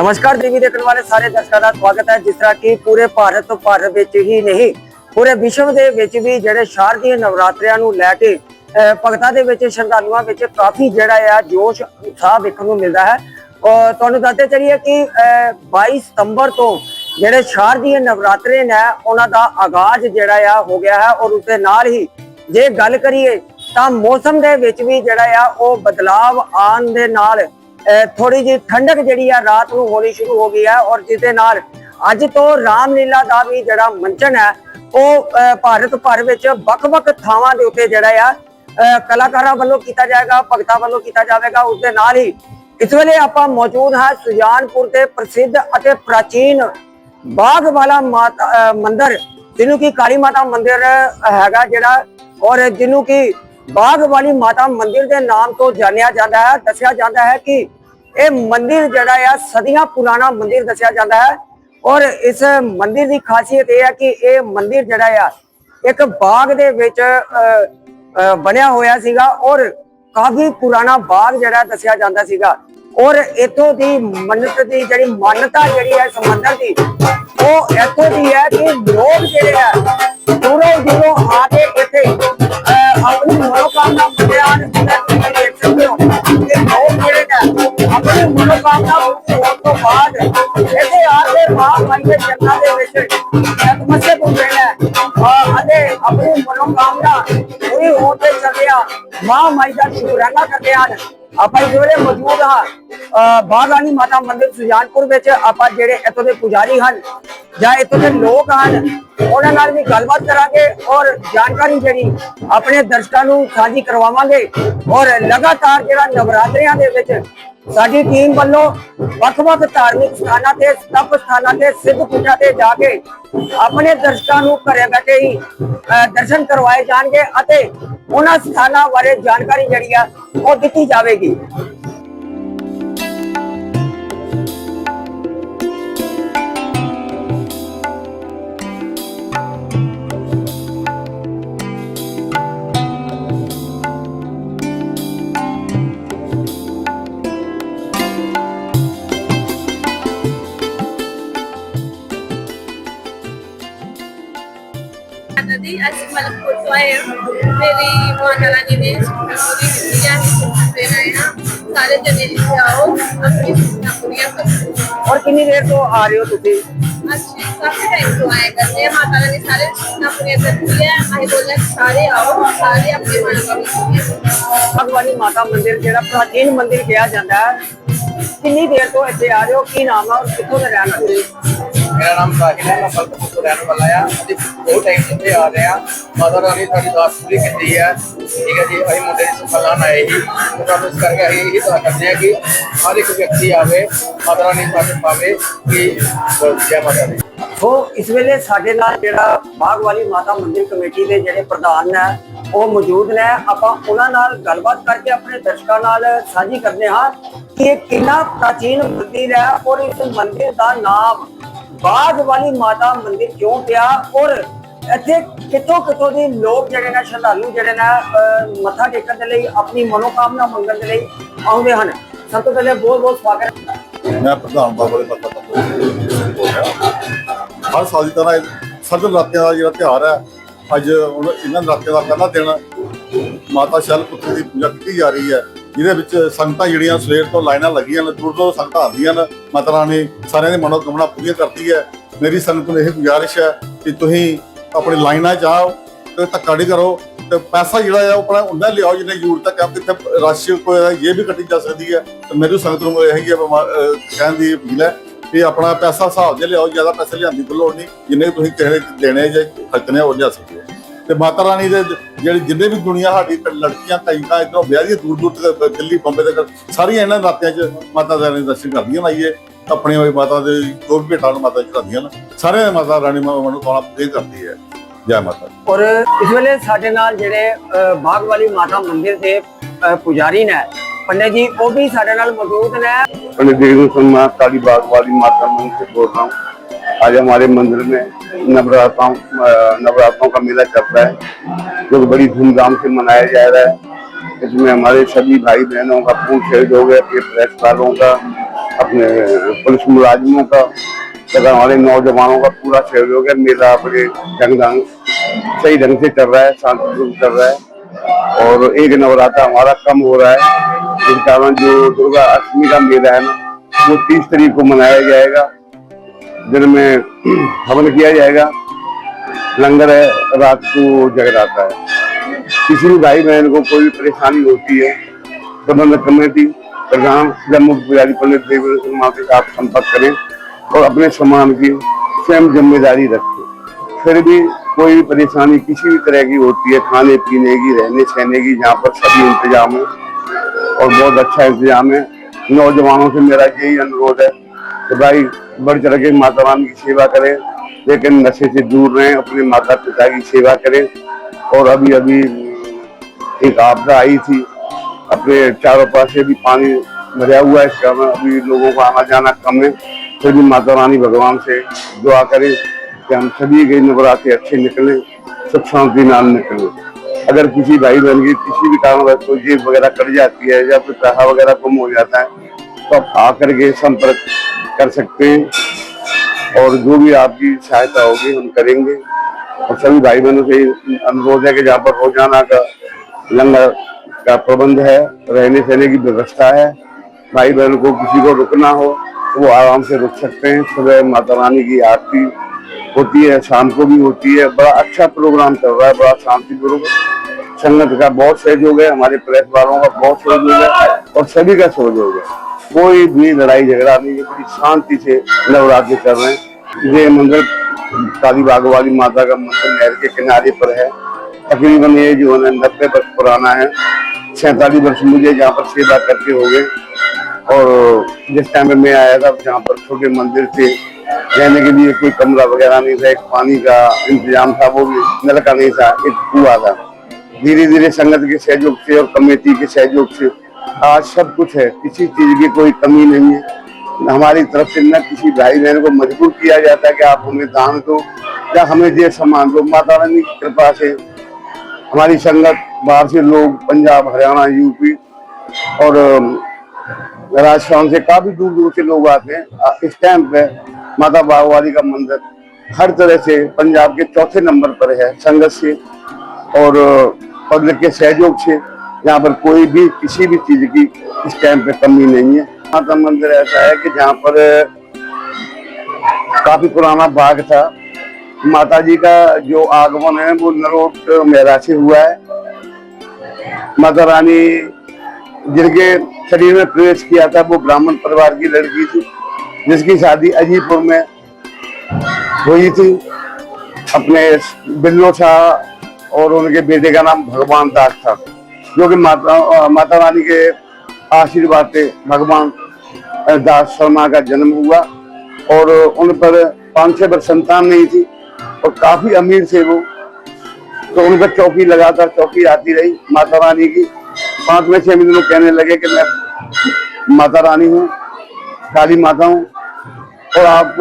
ਨਮਸਕਾਰ ਦੇਵੀ ਦੇਖਣ ਵਾਲੇ ਸਾਰੇ ਦਰਸ਼ਕਾਂ ਦਾ ਸਵਾਗਤ ਹੈ। ਜਿਸ ਤਰ੍ਹਾਂ ਕਿ ਪੂਰੇ ਭਾਰਤ ਤੋਂ ਭਾਰਤ ਵਿੱਚ ਹੀ ਨਹੀਂ ਪੂਰੇ ਵਿਸ਼ਵ ਦੇ ਵਿੱਚ ਵੀ ਜਿਹੜੇ ਸ਼ਾਰਦੀय ਨਵਰਾਤਰਿਆਂ ਨੂੰ ਲੈ ਕੇ ਭਗਤਾਂ ਦੇ ਵਿੱਚ ਸ਼ਰਧਾਲੂਆਂ ਵਿੱਚ ਕਾਫੀ ਜਿਹੜਾ ਆ ਜੋਸ਼ ਉਤਸ਼ਾਹ ਦੇਖਣ ਨੂੰ ਮਿਲਦਾ ਹੈ। ਔਰ ਤੁਹਾਨੂੰ ਦੱਸਦੇ ਚਲੀਏ ਕਿ ਅਹ, 22 ਸਤੰਬਰ ਤੋਂ ਜਿਹੜੇ ਸ਼ਾਰਦੀय ਨਵਰਾਤਰੇ ਨੇ ਉਹਨਾਂ ਦਾ ਆਗਾਜ਼ ਜਿਹੜਾ ਆ ਹੋ ਗਿਆ ਹੈ। ਔਰ ਉਸ ਦੇ ਨਾਲ ਹੀ ਜੇ ਗੱਲ ਕਰੀਏ ਤਾਂ ਮੌਸਮ ਦੇ ਵਿੱਚ ਵੀ ਜਿਹੜਾ ਆ ਉਹ ਬਦਲਾਵ ਆਉਣ ਦੇ ਨਾਲ ਥੋੜੀ ਜਿਹੀ ਠੰਡਕ ਜਿਹੜੀ ਆ ਰਾਤ ਨੂੰ ਹੋਣੀ ਸ਼ੁਰੂ ਹੋ ਗਈ ਹੈ ਔਰ ਜਿਸ ਨਾਲ ਅੱਜ ਤੋਂ ਰਾਮਲੀਲਾ ਦਾ ਵੀ ਜਿਹੜਾ ਮੰਚਨ ਹੈ, ਉਹ ਭਾਰਤ ਭਰ ਵਿੱਚ ਵੱਖ-ਵੱਖ ਥਾਵਾਂ ਦੇ ਉੱਤੇ ਜਿਹੜਾ ਆ ਕਲਾਕਾਰਾਂ ਵੱਲੋਂ ਕੀਤਾ ਜਾਏਗਾ, ਭਗਤਾਂ ਵੱਲੋਂ ਕੀਤਾ ਜਾਵੇਗਾ। ਉਸ ਦੇ ਨਾਲ ਹੀ ਇਸ ਵੇਲੇ ਆਪਾਂ ਮੌਜੂਦ ਹਾਂ ਸੁਜਾਨਪੁਰ ਦੇ ਪ੍ਰਸਿੱਧ ਅਤੇ ਪ੍ਰਾਚੀਨ ਬਾਗ ਵਾਲਾ ਮਾਤਾ ਮੰਦਿਰ, ਜਿਹਨੂੰ ਕਿ ਕਾਲੀ ਮਾਤਾ ਮੰਦਿਰ ਹੈਗਾ ਜਿਹੜਾ ਔਰ ਜਿਹਨੂੰ ਕਿ ਬਾਗ ਵਾਲੀ ਮਾਤਾ ਮੰਦਿਰ ਦੇ ਨਾਮ ਤੋਂ ਜਾਣਿਆ ਜਾਂਦਾ ਹੈ ਦੱਸਿਆ ਜਾਂਦਾ ਹੈ ਕਿ ਇਹ ਮੰਦਿਰ ਜਿਹੜਾ ਆ ਸਦੀਆਂ ਪੁਰਾਣਾ ਮੰਦਿਰ ਦੱਸਿਆ ਜਾਂਦਾ ਹੈ ਔਰ ਇਸ ਮੰਦਿਰ ਦੀ ਖਾਸੀਅਤ ਇਹ ਹੈ ਕਿ ਇਹ ਮੰਦਿਰ ਜਿਹੜਾ ਆ ਇੱਕ ਬਾਗ ਦੇ ਵਿੱਚ ਅਹ, ਬਣਿਆ ਹੋਇਆ ਸੀਗਾ ਔਰ ਕਾਫੀ ਪੁਰਾਣਾ ਬਾਗ ਜਿਹੜਾ ਦੱਸਿਆ ਜਾਂਦਾ ਸੀਗਾ। ਔਰ ਇਥੋਂ ਦੀ ਮੰਨਤ ਦੀ ਜਿਹੜੀ ਮਾਨਤਾ ਜਿਹੜੀ ਹੈ ਇਸ ਦੀ, ਉਹ ਇੱਥੋਂ ਦੀ ਹੈ ਕਿ ਲੋਕ ਜਿਹੜੇ ਆ ਦੂਰੋਂ ਦੂਰੋਂ ਆ ਕੇ ਇੱਥੇ ਆਪਣੀ ਮਨੋਕਾਮਨਾ ਮੰਨਿਆਨ ਤੁਸੀਂ ਦੇਖ ਸਕਦੇ ਹੋ ਕਿ ਲੋਕ ਜਿਹੜੇ ਨੇ, ਆਪਣੀ ਮਨੋਕਾਮਨਾ ਪੂਰੀ ਹੋਣ ਤੋਂ ਬਾਅਦ ਇੱਥੇ ਆ ਕੇ ਮਾਂ ਮਾਈ ਦੇ ਚਰਨਾਂ ਦੇ ਵਿੱਚ ਨਤਮਸਤਕ ਹੁੰਦੇ ਨੇ ਅਤੇ ਆਪਣੀ ਮਨੋਕਾਮਨਾ ਪੂਰੀ ਹੋਣ ਤੇ ਚੱਲਿਆ, ਮਾਂ ਮਾਈ ਦਾ ਸ਼ੁਕਰਾਨਾ ਕਰਦੇ ਹਨ। ਆਪਾਂ ਇਸ ਵੇਲੇ ਮੌਜੂਦ ਹਾਂ ਅਹ, ਬਾਗਾਨੀ ਮਾਤਾ ਮੰਦਿਰ ਸੁਜਾਨਪੁਰ ਵਿੱਚ ਆਪਾਂ ਜਿਹੜੇ ਇੱਥੋਂ ਦੇ ਪੁਜਾਰੀ ਹਨ ਜਾਂ ਇੱਥੋਂ ਦੇ ਲੋਕ ਹਨ ਉਹਨਾਂ ਨਾਲ ਵੀ ਗੱਲਬਾਤ ਕਰਾਂਗੇ ਔਰ ਜਾਣਕਾਰੀ ਜਿਹੜੀ ਆਪਣੇ ਦਰਸ਼ਕਾਂ ਨੂੰ ਸਾਂਝੀ ਕਰਵਾਵਾਂਗੇ ਔਰ ਲਗਾਤਾਰ ਜਿਹੜਾ ਨਵਰਾਤਰਿਆਂ ਦੇ ਵਿੱਚ ਸਾਡੀ ਟੀਮ ਵੱਲੋਂ ਵੱਖ-ਵੱਖ ਧਾਰਮਿਕ ਸਥਾਨਾਂ ਤੇ ਸਤਪ ਸਥਾਨਾਂ ਤੇ ਸਿੱਧ ਪੂਜਾ ਤੇ ਜਾ ਕੇ ਆਪਣੇ ਦਰਸ਼ਕਾਂ ਨੂੰ ਘਰੇ ਬੈਠੇ ਹੀ ਅਹ, ਦਰਸ਼ਨ ਕਰਵਾਏ ਜਾਣਗੇ ਅਤੇ ਉਹਨਾਂ ਸਥਾਨਾਂ ਬਾਰੇ ਜਾਣਕਾਰੀ ਜਿਹੜੀ ਆ ਉਹ ਦਿੱਤੀ ਜਾਵੇਗੀ। ਮਲਕਪੁਰ ਤੋਂ ਆਏ ਹਾਂ ਮੇਰੀ ਮਾਤਾ ਰਾਣੀ ਨੇ ਉਹਦੀ ਦਿੱਤੀ ਫਿਰ ਆਏ ਹਾਂ ਸਾਰੇ ਜਣੇ ਇੱਥੇ ਆਓ ਆਪਣੀ ਸੁਪਨਾ ਪੂਰੀਆਂ ਕਰੋ। ਔਰ ਕਿੰਨੀ ਦੇਰ ਤੋਂ ਆ ਰਹੇ ਹੋ ਤੁਸੀਂ? ਅਸੀਂ ਕਾਫੀ ਟਾਈਮ ਤੋਂ ਆਏ ਕਰਦੇ ਹਾਂ। ਮਾਤਾ ਰਾਣੀ ਸਾਰੇ ਸੁਪਨਾ ਪੂਰੀਆਂ ਕਰਦੀ ਹੈ। ਅਸੀਂ ਬੋਲੇ ਸਾਰੇ ਆਓ ਸਾਰੇ ਆਪਣੇ ਮਨ ਕਰੋ ਭਗਵਾਨੀ ਮਾਤਾ ਮੰਦਿਰ ਜਿਹੜਾ ਪ੍ਰਾਚੀਨ ਮੰਦਿਰ ਕਿਹਾ ਜਾਂਦਾ ਹੈ। ਕਿੰਨੀ ਦੇਰ ਤੋਂ ਇੱਥੇ ਆ ਰਹੇ ਹੋ? ਕੀ ਨਾਮ ਹੈ ਔਰ ਕਿੱਥੋਂ ਦੇ ਰਹਿਣ ਵਾਲੇ ਹੋ? ਮੇਰਾ ਨਾਮ ਸਾਹਿਲ ਹੈ, ਮੈਂ ਫਲਕਪੁਰ ਤੋਂ ਰਹਿਣ ਵਾਲਾ ਆ ਅਸੀਂ ਬਹੁਤ ਟਾਈਮ ਤੋਂ ਇੱਥੇ ਆ ਰਹੇ ਆ ਮਾਤਾ ਰਾਣੀ ਸਾਡੀ ਦਾਸ ਪੂਰੀ ਕੀਤੀ ਹੈ। ਠੀਕ ਹੈ ਜੀ, ਅਸੀਂ ਮੁੰਡੇ ਦੀ ਸੁਖਲਾਨ ਆਏ ਹੀ ਤੁਹਾਨੂੰ ਇਸ ਕਰਕੇ ਅਸੀਂ ਇਹ ਦੁਆ ਕਰਦੇ ਹਾਂ ਕਿ ਹਰ ਇੱਕ ਵਿਅਕਤੀ ਆਵੇ ਮਾਤਾ ਰਾਣੀ ਸਾਡੇ ਪਾਵੇ, ਕਿ ਜੈ ਮਾਤਾ ਦੀ। ਸੋ ਇਸ ਵੇਲੇ ਸਾਡੇ ਨਾਲ ਜਿਹੜਾ ਬਾਗਵਾਲੀ ਮਾਤਾ ਮੰਦਿਰ ਕਮੇਟੀ ਦੇ ਜਿਹੜੇ ਪ੍ਰਧਾਨ ਨੇ, ਉਹ ਮੌਜੂਦ ਨੇ। ਆਪਾਂ ਉਹਨਾਂ ਨਾਲ ਗੱਲਬਾਤ ਕਰਕੇ ਆਪਣੇ ਦਰਸ਼ਕਾਂ ਨਾਲ ਸਾਂਝੀ ਕਰਦੇ ਹਾਂ ਕਿ ਇਹ ਕਿੰਨਾ ਪ੍ਰਾਚੀਨ ਮੰਦਿਰ ਹੈ ਔਰ ਇਸ ਮੰਦਿਰ ਦਾ ਨਾਮ ਬਾਗ ਵਾਲੀ ਮਾਤਾ ਮੰਦਿਰ ਕਿਉਂ ਪਿਆ? ਔਰ ਇੱਥੇ ਕਿੱਥੋਂ ਕਿੱਥੋਂ ਦੇ ਲੋਕ ਜਿਹੜੇ ਨੇ, ਸ਼ਰਧਾਲੂ ਜਿਹੜੇ ਨੇ ਮੱਥਾ ਟੇਕਣ ਦੇ ਲਈ, ਆਪਣੀ ਮਨੋਕਾਮਨਾ ਮੰਗਣ ਦੇ ਲਈ ਆਉਂਦੇ ਹਨ? ਸਭ ਤੋਂ ਪਹਿਲੇ ਬਹੁਤ ਬਹੁਤ ਸਵਾਗਤ ਮੈਂ ਪ੍ਰਧਾਨ ਬਾਬਾ ਦੇ ਪਤਾ ਤੋਂ ਹਰ ਸਾਲ ਦੀ ਤਰ੍ਹਾਂ ਸਰਦ ਨਰਾਤਿਆਂ ਦਾ ਜਿਹੜਾ ਤਿਉਹਾਰ ਹੈ, ਅੱਜ ਹੁਣ ਇਹਨਾਂ ਨਰਾਤਿਆਂ ਦਾ ਪਹਿਲਾ ਦਿਨ ਮਾਤਾ ਸ਼ੈਲ ਪੁੱਤਰੀ ਦੀ ਪੂਜਾ ਕੀਤੀ ਜਾ ਰਹੀ ਹੈ। ਜਿਹਦੇ ਵਿੱਚ ਸੰਗਤਾਂ ਜਿਹੜੀਆਂ ਸਵੇਰ ਤੋਂ ਲਾਈਨਾਂ ਲੱਗੀਆਂ ਨੇ, ਦੂਰ ਦੂਰ ਸੰਗਤਾਂ ਆਉਂਦੀਆਂ ਨੇ ਮਾਤਾ ਰਾਣੀ ਸਾਰਿਆਂ ਦੀ ਮਨੋਕਾਮਨਾ ਪੂਰੀਆਂ ਕਰਦੀ ਹੈ ਮੇਰੀ ਸੰਗਤ ਨੂੰ ਇਹ ਗੁਜ਼ਾਰਿਸ਼ ਹੈ ਕਿ ਤੁਸੀਂ ਆਪਣੀ ਲਾਈਨਾਂ 'ਚ ਆਓ ਤੇ ਧੱਕਾ ਨਹੀਂ ਕਰੋ ਤੇ ਪੈਸਾ ਜਿਹੜਾ ਹੈ ਉਹ ਆਪਣਾ ਉਹਨਾਂ ਲਿਆਓ ਜਿੰਨੇ ਜ਼ਰੂਰਤ ਹੈ ਕਿਉਂਕਿ ਇੱਥੇ ਰਸ਼ ਕੋਈ ਇਹ ਵੀ ਕੱਟੀ ਜਾ ਸਕਦੀ ਹੈ। ਤੇ ਮੇਰੀ ਸੰਗਤ ਨੂੰ ਇਹ ਹੀ ਹੈ ਬਿਮਾ- ਕਹਿਣ ਦੀ ਅਪੀਲ ਹੈ ਕਿ ਆਪਣਾ ਪੈਸਾ ਹਿਸਾਬ ਦੇ ਲਿਆਓ, ਜ਼ਿਆਦਾ ਪੈਸੇ ਲਿਆਂਦੀ ਦੀ ਲੋੜ ਨਹੀਂ। ਜਿੰਨੇ ਤੁਸੀਂ ਕਿਸੇ ਦੇ ਦੇਣੇ ਜਾਂ ਖਰਚਣੇ ਉਹ ਜਾ ਸਕਦੇ ਹੋ। ਤੇ ਮਾਤਾ ਰਾਣੀ ਦੇ ਜਿਹੜੀ ਜਿੰਨੇ ਵੀ ਦੁਨੀਆ ਸਾਡੀ ਕ- ਲੜਕੀਆਂ ਕਈਆਂ ਇਧਰੋਂ ਵਿਆਹ ਦੀਆਂ ਦੂਰ ਦੂਰ ਤੱਕ ਦਿੱਲੀ ਬੰਬੇ ਤੱਕ ਸਾਰੀਆਂ ਇਹਨਾਂ ਰਾਤਿਆਂ 'ਚ ਮਾਤਾ ਰਾਣੀ ਦੇ ਦਰਸ਼ਨ ਕਰਦੀਆਂ ਆਈਏ ਆਪਣੇ ਹੋਏ ਮਾਤਾ ਦੇ ਜੋ ਵੀ ਭੇਟਾਂ ਨੂੰ ਮਾਤਾ ਚੜਾਉਂਦੀਆਂ ਨੇ ਸਾਰਿਆਂ ਦੇ ਮਾਤਾ ਰਾਣੀ ਮਨੋਂ ਕਾਮਨਾ ਪੂਰੀ ਕਰਦੀ ਹੈ ਜੈ ਮਾਤਾ ਦੀ। ਔਰ ਇਸ ਵੇਲੇ ਸਾਡੇ ਨਾਲ ਜਿਹੜੇ ਅਹ, ਬਾਗ ਵਾਲੀ ਮਾਤਾ ਮੰਦਿਰ ਦੇ ਅਹ, ਪੁਜਾਰੀ ਨੇ ਪੰਡਿਤ ਜੀ ਉਹ ਵੀ ਸਾਡੇ ਨਾਲ ਮੌਜੂਦ ਨੇ पंडित देवी शर्मा काली बाग वाली माता मंदिर से बोल रहा हूँ आज हमारे मंदिर में नवरात्रों नवरात्रों का मेला चल रहा है, जो बड़ी धूमधाम से मनाया जा रहा है। इसमें हमारे सभी भाई बहनों का पूर्ण सहयोग है प्रेस वालों का, अपने पुलिस मुलाजिमों का, तथा हमारे नौजवानों का पूरा सहयोग है मेला अपने ढंग ढंग सही ढंग से चल रहा है, शांतिपूर्ण चल रहा है, और एक नवरात्र हमारा कम हो रहा है। जिस कारण जो दुर्गा अष्टमी का मेला है ना, वो तीस तारीख को मनाया जाएगा। दिन में हवन किया जाएगा। लंगर है, रात को जगराता है। किसी भी भाई बहन को कोई परेशानी होती है प्रबंधक कमेटी, प्रधान जम्मू पुजारी, पंडित शर्मा के साथ संपर्क करें और अपने सामान की स्वयं ज़िम्मेदारी रखें। फिर भी कोई भी परेशानी किसी भी तरह की होती है, खाने, पीने की, रहने, सहने की, जहाँ पर सभी इंतज़ाम है और बहुत अच्छा इंतज़ाम है। नौजवानों से मेरा यही अनुरोध है कि भाई, बढ़ चढ़ के माता रानी की सेवा करें, लेकिन नशे से दूर रहें, अपने माता पिता की सेवा करें। और अभी अभी एक आपदा आई थी, अपने चारों पास से भी पानी भरा हुआ है इस कारण अभी लोगों को आना जाना कम है। फिर भी माता रानी भगवान से दुआ करें कि हम सभी के नवरात्रे अच्छे निकले, सुख शांति नाल निकले। अगर किसी भाई बहन की किसी भी कारण कोई जेब वगैरह कट जाती है या फिर पैसा वगैरह कम हो जाता है तो आप आकर के संपर्क कर सकते हैं। और जो भी आपकी सहायता होगी, हम करेंगे। और सभी भाई बहनों से अनुरोध है कि जहाँ पर रोज़ाना का लंगर का प्रबंध है रहने सहने की व्यवस्था है भाई बहन को किसी को रुकना हो तो वो आराम से रुक सकते हैं। सुबह माता रानी की आरती होती है, शाम को भी होती है। बड़ा अच्छा प्रोग्राम चल रहा है, बड़ा शांतिपूर्वक। संगत का बहुत सहयोग है, हमारे प्रेस वालों का बहुत सहयोग है, और सभी का सहयोग है। कोई भी लड़ाई झगड़ा नहीं है बड़ी शांति से नवरात्रि कर रहे हैं। ये मंदिर काली बाग वाली माता का मंदिर नहर के किनारे पर है। तकरीबन ये जो है नब्बे वर्ष पुराना है। सैतालीस वर्ष मुझे यहाँ पर सेवा करते हो गए। और जिस टाइम में मैं आया था, जहाँ पर छोटे मंदिर थे रहने के लिए कोई कमरा वगैरह नहीं था, एक पानी का इंतज़ाम था, वो भी नल का नहीं था, एक कुआ था। धीरे धीरे संगत के सहयोग से और कमेटी के सहयोग से आज सब कुछ है। किसी चीज़ की कोई कमी नहीं है। हमारी तरफ़ से न किसी भाई बहन को मजबूर किया जाता है कि आप हमें दान दो या हमें ये सम्मान दो। माता रानी की कृपा से हमारी संगत, बाहर से लोग, पंजाब, हरियाणा, यूपी और राजस्थान से काफ़ी दूर दूर से लोग आते हैं। इस टाइम पे माता बागवाली का मंदिर हर तरह से पंजाब के चौथे नंबर पर है। संगत से और पब्लिक के सहयोग से यहाँ पर कोई भी किसी भी चीज़ की इस टाइम पे कमी नहीं है। माता मंदिर ऐसा है कि जहाँ पर काफ़ी पुराना बाग था। माता जी का जो आगमन है, वो नरोट मेरा से हुआ है। माता रानी जिनके शरीर में प्रवेश किया था, वो ब्राह्मण परिवार की लड़की थी, जिसकी शादी अजीपुर में हुई थी। अपने बिल्लो शाह और उनके बेटे का नाम भगवान दास था। जो कि माता माता रानी के आशीर्वाद से भगवान दास शर्मा का जन्म हुआ और उन पर पाँच छह वर्ष संतान नहीं थी और काफ़ी अमीर थे वो। तो उन पर चौकी लगातार चौकी आती रही माता रानी की। पाँच में छह महीने कहने लगे कि मैं माता रानी हूँ, काली माता हूँ और आप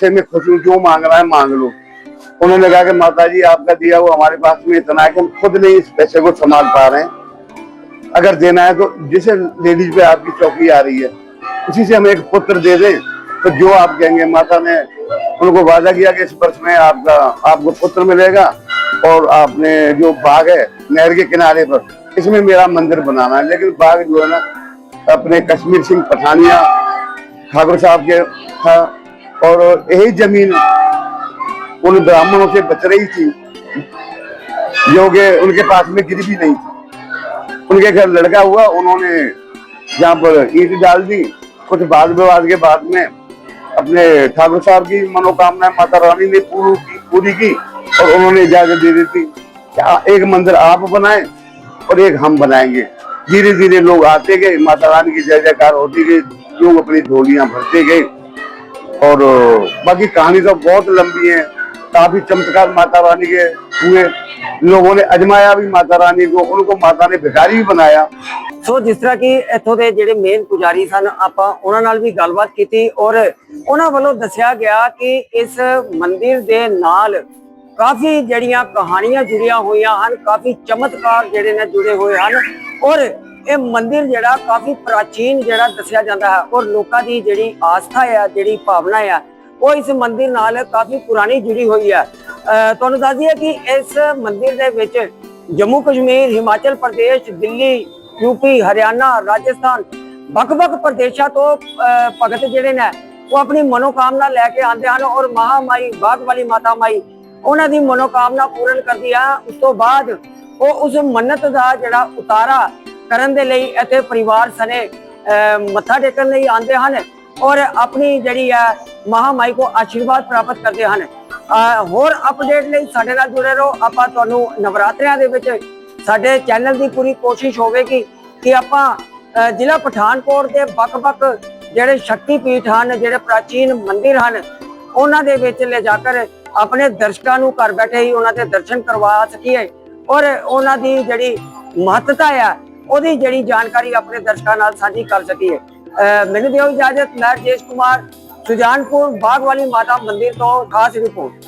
से मैं खुश हूँ, जो मांग रहा है मांग लो। उन्होंने कहा कि माता जी आपका दिया हुआ हमारे पास में इतना है कि हम खुद नहीं इस पैसे को संभाल पा रहे हैं। अगर देना है तो जिसे लेडीज़ पे आपकी चौकी आ रही है, उसी से हम एक पुत्र दे दें तो जो आप कहेंगे, माता ने उनको वादा किया कि इस वर्ष में आपका, आपको पुत्र मिलेगा और आपने जो बाग है, नहर के किनारे पर, इसमें मेरा मंदिर बनाना है। लेकिन बाग जो है ना, अपने कश्मीर सिंह पठानिया, ठाकुर साहब के था, और यही ज़मीन उन ब्राह्मणों से बच रही थी। कि उनके पास में गिर भी नहीं थी। उनके घर लड़का हुआ, उन्होंने जहाँ पर ईट डाल दी, कुछ वाद विवाद के बाद में अपने ठाकुर साहब की मनोकामना माता रानी ने पूरी पूरी की और उन्होंने इजाज़त दे दी थी एक मंदिर आप बनाए और एक हम बनाएँगे। धीरे धीरे लोग आते गए, माता रानी की जय जयकार होती गई, लोग अपनी झोलियाँ भरते गए और, बाकी कहानी तो बहुत लंबी है। काफी चमत्कार माता रानी के हुए लोगों ने अजमाया भी माता रानी को उनको माता ने भिखारी भी बनाया ਸੋ ਜਿਸ ਤਰ੍ਹਾਂ ਕਿ ਇੱਥੋਂ ਦੇ ਜਿਹੜੇ ਮੇਨ ਪੁਜਾਰੀ ਸਨ ਆਪਾਂ ਉਹਨਾਂ ਨਾਲ ਵੀ ਗੱਲਬਾਤ ਕੀਤੀ ਔਰ ਉਹਨਾਂ ਵੱਲੋਂ ਦੱਸਿਆ ਗਿਆ ਕਿ ਇਸ ਮੰਦਿਰ ਦੇ ਨਾਲ ਕਾਫੀ ਜਿਹੜੀਆਂ ਕਹਾਣੀਆਂ ਜੁੜੀਆਂ ਹੋਈਆਂ ਹਨ ਕਾਫੀ ਚਮਤਕਾਰ ਜਿਹੜੇ ਨੇ ਜੁੜੇ ਹੋਏ ਹਨ ਔਰ ਇਹ ਮੰਦਿਰ ਜਿਹੜਾ ਕਾਫੀ ਪ੍ਰਾਚੀਨ ਜਿਹੜਾ ਦੱਸਿਆ ਜਾਂਦਾ ਹੈ ਔਰ ਲੋਕਾਂ ਦੀ ਜਿਹੜੀ ਆਸਥਾ ਹੈ ਜਿਹੜੀ ਭਾਵਨਾ ਹੈ ਉਹ ਇਸ ਮੰਦਿਰ ਨਾਲ ਕਾਫੀ ਪੁਰਾਣੀ ਜੁੜੀ ਹੋਈ ਹੈ। ਤੁਹਾਨੂੰ ਦੱਸ ਦਈਏ ਕਿ ਇਸ ਮੰਦਿਰ ਦੇ ਵਿੱਚ ਜੰਮੂ ਕਸ਼ਮੀਰ, ਹਿਮਾਚਲ ਪ੍ਰਦੇਸ਼, ਦਿੱਲੀ ਯੂਪੀ ਹਰਿਆਣਾ, ਰਾਜਸਥਾਨ ਵੱਖ-ਵੱਖ ਪ੍ਰਦੇਸ਼ਾਂ ਤੋਂ ਭਗਤ ਜਿਹੜੇ ਨੇ, ਉਹ ਆਪਣੀ ਮਨੋਕਾਮਨਾ ਲੈ ਕੇ ਆਉਂਦੇ ਹਨ ਔਰ ਮਹਾਮਾਈ ਬਾਗ ਵਾਲੀ ਮਾਤਾ ਮਾਈ ਉਹਨਾਂ ਦੀ ਮਨੋਕਾਮਨਾ ਪੂਰਨ ਕਰਦੀ ਆ। ਉਸ ਤੋਂ ਬਾਅਦ ਉਹ ਉਸ ਮੰਨਤ ਦਾ ਜਿਹੜਾ ਉਤਾਰਾ ਕਰਨ ਦੇ ਲਈ ਇੱਥੇ ਪਰਿਵਾਰ ਸਨੇ ਅਹ ਮੱਥਾ ਟੇਕਣ ਲਈ ਆਉਂਦੇ ਹਨ ਔਰ ਆਪਣੀ ਜਿਹੜੀ ਹੈ ਮਹਾਮਾਈ ਕੋ ਆਸ਼ੀਰਵਾਦ ਪ੍ਰਾਪਤ ਕਰਦੇ ਹਨ। ਹੋਰ ਅਪਡੇਟ ਲਈ ਸਾਡੇ ਨਾਲ ਜੁੜੇ ਰਹੋ। ਆਪਾਂ ਤੁਹਾਨੂੰ ਨਵਰਾਤਰਿਆਂ ਦੇ ਵਿੱਚ ਸਾਡੇ ਚੈਨਲ ਦੀ ਪੂਰੀ ਕੋਸ਼ਿਸ਼ ਹੋਵੇਗੀ ਕਿ ਆਪਾਂ ਜ਼ਿਲ੍ਹਾ ਪਠਾਨਕੋਟ ਦੇ ਵੱਖ-ਵੱਖ ਜਿਹੜੇ ਸ਼ਕਤੀ ਪੀਠ ਹਨ, ਜਿਹੜੇ ਪ੍ਰਾਚੀਨ ਮੰਦਿਰ ਹਨ, ਉਹਨਾਂ ਦੇ ਵਿੱਚ ਲੈ ਜਾ ਕੇ ਆਪਣੇ ਦਰਸ਼ਕਾਂ ਨੂੰ ਘਰ ਬੈਠੇ ਹੀ ਉਹਨਾਂ ਦੇ ਦਰਸ਼ਨ ਕਰਵਾ ਸਕੀਏ। ਔਰ ਉਹਨਾਂ ਦੀ ਜਿਹੜੀ ਮਹੱਤਤਾ ਆ, ਉਹਦੀ ਜਿਹੜੀ ਜਾਣਕਾਰੀ ਆਪਣੇ ਦਰਸ਼ਕਾਂ ਨਾਲ ਸਾਂਝੀ ਕਰ ਸਕੀਏ। ਅਹ, ਮੈਨੂੰ ਦਿਓ ਇਜਾਜ਼ਤ, ਮੈਂ ਜੇਸ਼ ਕੁਮਾਰ। सुजानपुर बाग वाली माता मंदिर तो खास रिपोर्ट।